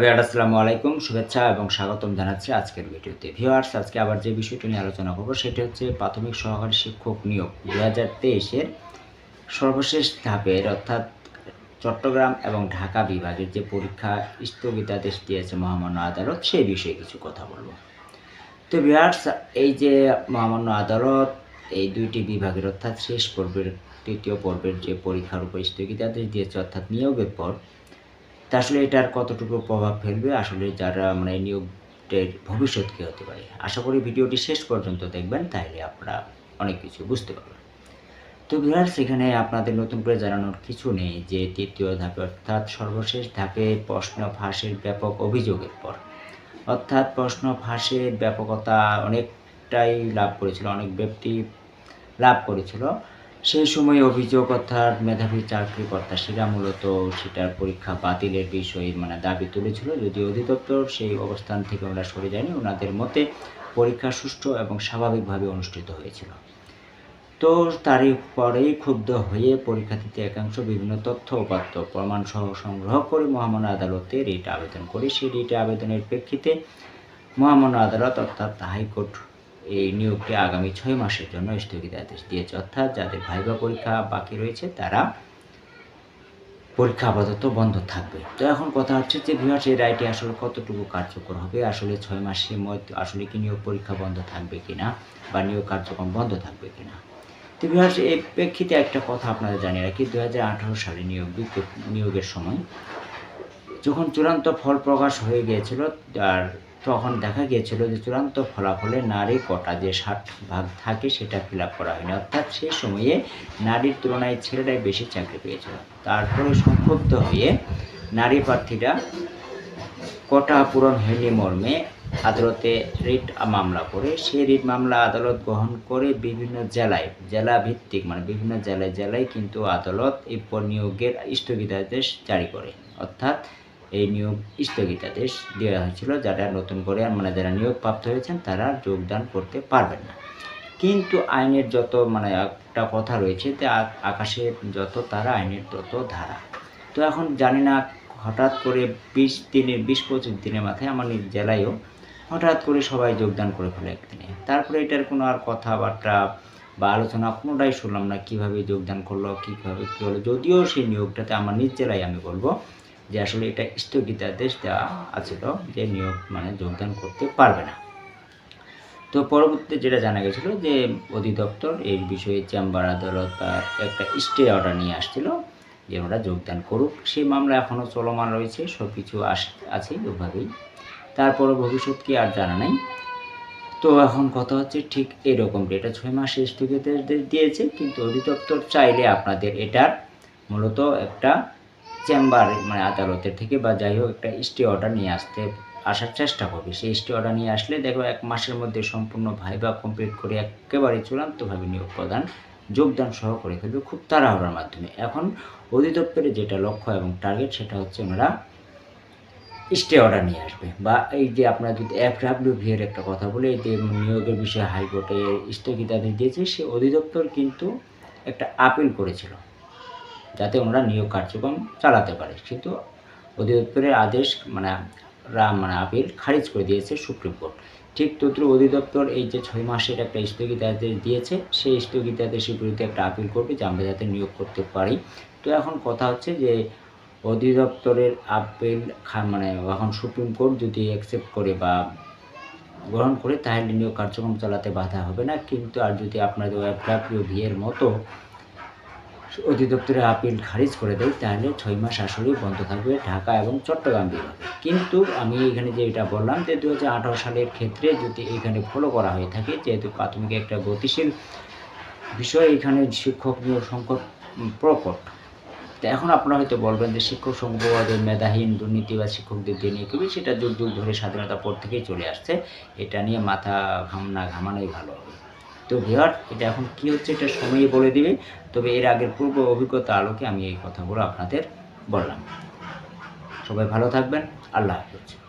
Viewer আসসালামু আলাইকুম, শুভেচ্ছা এবং স্বাগতম জানাচ্ছি আজকের ভিডিওতে। ভিউয়ার্স আজকে আবার যে বিষয়টি নিয়ে আলোচনা করব, সেটি হচ্ছে প্রাথমিক সহকারী শিক্ষক নিয়োগ। দু হাজার তেইশের সর্বশেষ ধাপের অর্থাৎ চট্টগ্রাম এবং ঢাকা বিভাগের যে পরীক্ষা স্থগিতাদেশ দিয়েছে মহামান্য আদালত, সেই বিষয়ে কিছু কথা বলব। তো ভিউয়ার্স এই যে মহামান্য আদালত, এই দুইটি বিভাগের অর্থাৎ শেষ পর্বের, তৃতীয় পর্বের যে পরীক্ষার উপর স্থগিতাদেশ দিয়েছে, অর্থাৎ নিয়োগের পর তা আসলে এটার কতটুকু প্রভাব ফেলবে? আসলে যারা মানে নিয়োগের ভবিষ্যৎ কী হতে পারে? আশা করি ভিডিওটি শেষ পর্যন্ত দেখবেন তাহলে আপনারা অনেক কিছু বুঝতে পারবেন। তো ভিউয়ার্স, এখানে আপনাদের নতুন করে জানানোর কিছু নেই যে তৃতীয় ধাপে অর্থাৎ সর্বশেষ ধাপে প্রশ্ন ফাঁসের ব্যাপক অভিযোগের পর। অর্থাৎ প্রশ্ন ফাঁসের ব্যাপকতা অনেকটাই লাভ করেছিল, অনেক ব্যক্তি লাভ করেছিল। সেই সময় অভিযোগ অর্থাৎ মেধাবী চাকরি প্রত্যাশীরা মূলত সেটার পরীক্ষা বাতিলের বিষয়ে মানে দাবি তুলেছিল। যদি অধিদপ্তর সেই অবস্থান থেকে ওরা সরে যায়নি, ওনাদের মতে পরীক্ষা সুষ্ঠু এবং স্বাভাবিকভাবে অনুষ্ঠিত হয়েছিল। তো তারই পরেই ক্ষুব্ধ হয়ে পরীক্ষার্থীতে একাংশ বিভিন্ন তথ্য, উপাত্ত প্রমাণ সহ সংগ্রহ করে মহামান্য আদালতে রিট আবেদন করে। সেই রিট আবেদনের প্রেক্ষিতে মহামান্য আদালত অর্থাৎ হাইকোর্ট এই নিয়োগটি আগামী ছয় মাসের জন্য স্থগিতাদেশ দিয়েছে। অর্থাৎ যাদের ভাইবা পরীক্ষা বাকি রয়েছে, তারা পরীক্ষা আপাতত বন্ধ থাকবে। তো এখন কথা হচ্ছে যে ভিউয়ার্স এই রায়টি আসলে কতটুকু কার্যকর হবে? আসলে ছয় মাসের মধ্যে আসলে কি নিয়োগ পরীক্ষা বন্ধ থাকবে কিনা বা নিয়োগ কার্যক্রম বন্ধ থাকবে কিনা? তো ভিউয়ার্স এই প্রেক্ষিতে একটা কথা আপনাদের জানিয়ে রাখি। দু হাজার আঠারো সালে নিয়োগ নিয়োগের সময় যখন চূড়ান্ত ফল প্রকাশ হয়ে গিয়েছিল আর তখন দেখা গিয়েছিল যে চূড়ান্ত ফলাফলে নারী কটা যে ষাট ভাগ থাকে সেটা ফিল করা হয়নি। অর্থাৎ সেই সময়ে নারীর তুলনায় ছেলেরাই বেশি চাকরি পেয়েছিল। তারপরে সংক্ষুব্ধ হয়ে নারী প্রার্থীরা কটা পূরণ হয়নি মর্মে আদালতে রিট মামলা করে। সেই রিট মামলা আদালত গ্রহণ করে বিভিন্ন জেলায় জেলা ভিত্তিক মানে বিভিন্ন জেলায় জেলায় কিন্তু আদালত এই নিয়োগের স্থগিতাদেশ জারি করে। অর্থাৎ এই নিয়োগ স্থগিতাদেশ দেওয়া হয়েছিল। যারা নতুন করে মানে যারা নিয়োগ প্রাপ্ত হয়েছেন, তারা যোগদান করতে পারবেন না। কিন্তু আইনের যত মানে একটা কথা রয়েছে যে আ- আকাশে যত তারা আইনের তত ধারা। তো এখন জানি না, হঠাৎ করে বিশ দিনের বিশ পঁচিশ দিনের মাথায় আমার নিজ জেলায়ও হঠাৎ করে সবাই যোগদান করে ফেলে একদিনে। তারপরে এটার কোনো আর কথাবার্তা বা আলোচনা কোনোটাই শুনলাম না, কীভাবে যোগদান করল, কীভাবে কী হলো। যদিও সেই নিয়োগটাতে আমার নিজ জেলায় আমি বলব যে আসলে এটা স্থগিতাদেশ দেওয়া আছিল যে নিয়োগ মানে যোগদান করতে পারবে না। তো পরবর্তীতে যেটা জানা গেছিল যে অধিদপ্তর এই বিষয়ে চেম্বার আদালত বা একটা স্টে অর্ডার নিয়ে আসছিল, যে ওরা যোগদান করুক। সেই মামলা এখনও চলমান রয়েছে সব কিছু আস, আছে ওভাবেই তারপরে ভবিষ্যৎ কি আর জানা নাই। তো এখন কথা হচ্ছে ঠিক এরকম এটা ছয় মাসে স্থগিতাদেশ দিয়েছে, কিন্তু অধিদপ্তর চাইলে আপনাদের এটার মূলত একটা চেম্বার মানে আদালতের থেকে বা যাই হোক একটা স্টে অর্ডার নিয়ে আসতে, আসার চেষ্টা করবে। সেই স্টে অর্ডার নিয়ে আসলে দেখো এক মাসের মধ্যে সম্পূর্ণ ভাইবা কমপ্লিট করে একেবারে চূড়ান্তভাবে নিয়োগ প্রদান, যোগদান সহ করে ফেলবে খুব তাড়াহুড়ার মাধ্যমে। এখন অধিদপ্তরের যেটা লক্ষ্য এবং টার্গেট সেটা হচ্ছে ওনারা স্টে অর্ডার নিয়ে আসবে। বা এই যে আপনার যদি এফ ডাব্লিউ ভি এর একটা কথা বলে, এই যে নিয়োগের বিষয়ে হাইকোর্টে স্থগিতাদেশ দিয়েছে, সে অধিদপ্তর কিন্তু একটা আপিল করেছিল। ওনারা নিয়োগ কার্যক্রম চালাতে পারে। কিন্তু অধিদপ্তরের আদেশ মানে রা মানে আপিল খারিজ করে দিয়েছে সুপ্রিম কোর্ট। ঠিক তদ্রু অধিদপ্তর এই যে ছয় মাসের একটা স্থগিতাদেশ দিয়েছে, সেই স্থগিতাদেশের বিরুদ্ধে একটা আপিল করবে যে আমরা যাতে নিয়োগ করতে পারি। তো এখন কথা হচ্ছে যে অধিদপ্তরের আপিল মানে এখন সুপ্রিম কোর্ট যদি অ্যাকসেপ্ট করে বা গ্রহণ করে, তাহলে নিয়োগ কার্যক্রম চালাতে বাধা হবে না। কিন্তু আর যদি আপনাদের ওয়েবডাব্লিউ ভি এর মতো অধিদপ্তরের আপিল খারিজ করে দেয় তাহলে ছয় মাস আসলেই বন্ধ থাকবে ঢাকা এবং চট্টগ্রাম বিভাগে। কিন্তু আমি এখানে যে এটা বললাম যে দু হাজার আঠারো সালের ক্ষেত্রে যদি এখানে ফলো করা হয়ে থাকে, যেহেতু প্রাথমিক একটা গতিশীল বিষয়, এখানে শিক্ষক নিয়োগ সংকট প্রকট। তো এখন আপনারা হয়তো বলবেন যে শিক্ষক সংঘবাদের মেধাহীন দুর্নীতি বা শিক্ষকদের দিয়ে নিয়ে কবি সেটা যুগ যুগ ধরে স্বাধীনতার পর থেকেই চলে আসছে। এটা নিয়ে মাথা ঘাম না ঘামানোই ভালো হবে। তো ভিওর এটা এখন কি হচ্ছে এটা সময়ে বলে দিবে। তবে এর আগের পূর্ব অভিজ্ঞতা আলোকে আমি এই কথাগুলো আপনাদের বললাম। সবাই ভালো থাকবেন। আল্লাহ হাফিজ।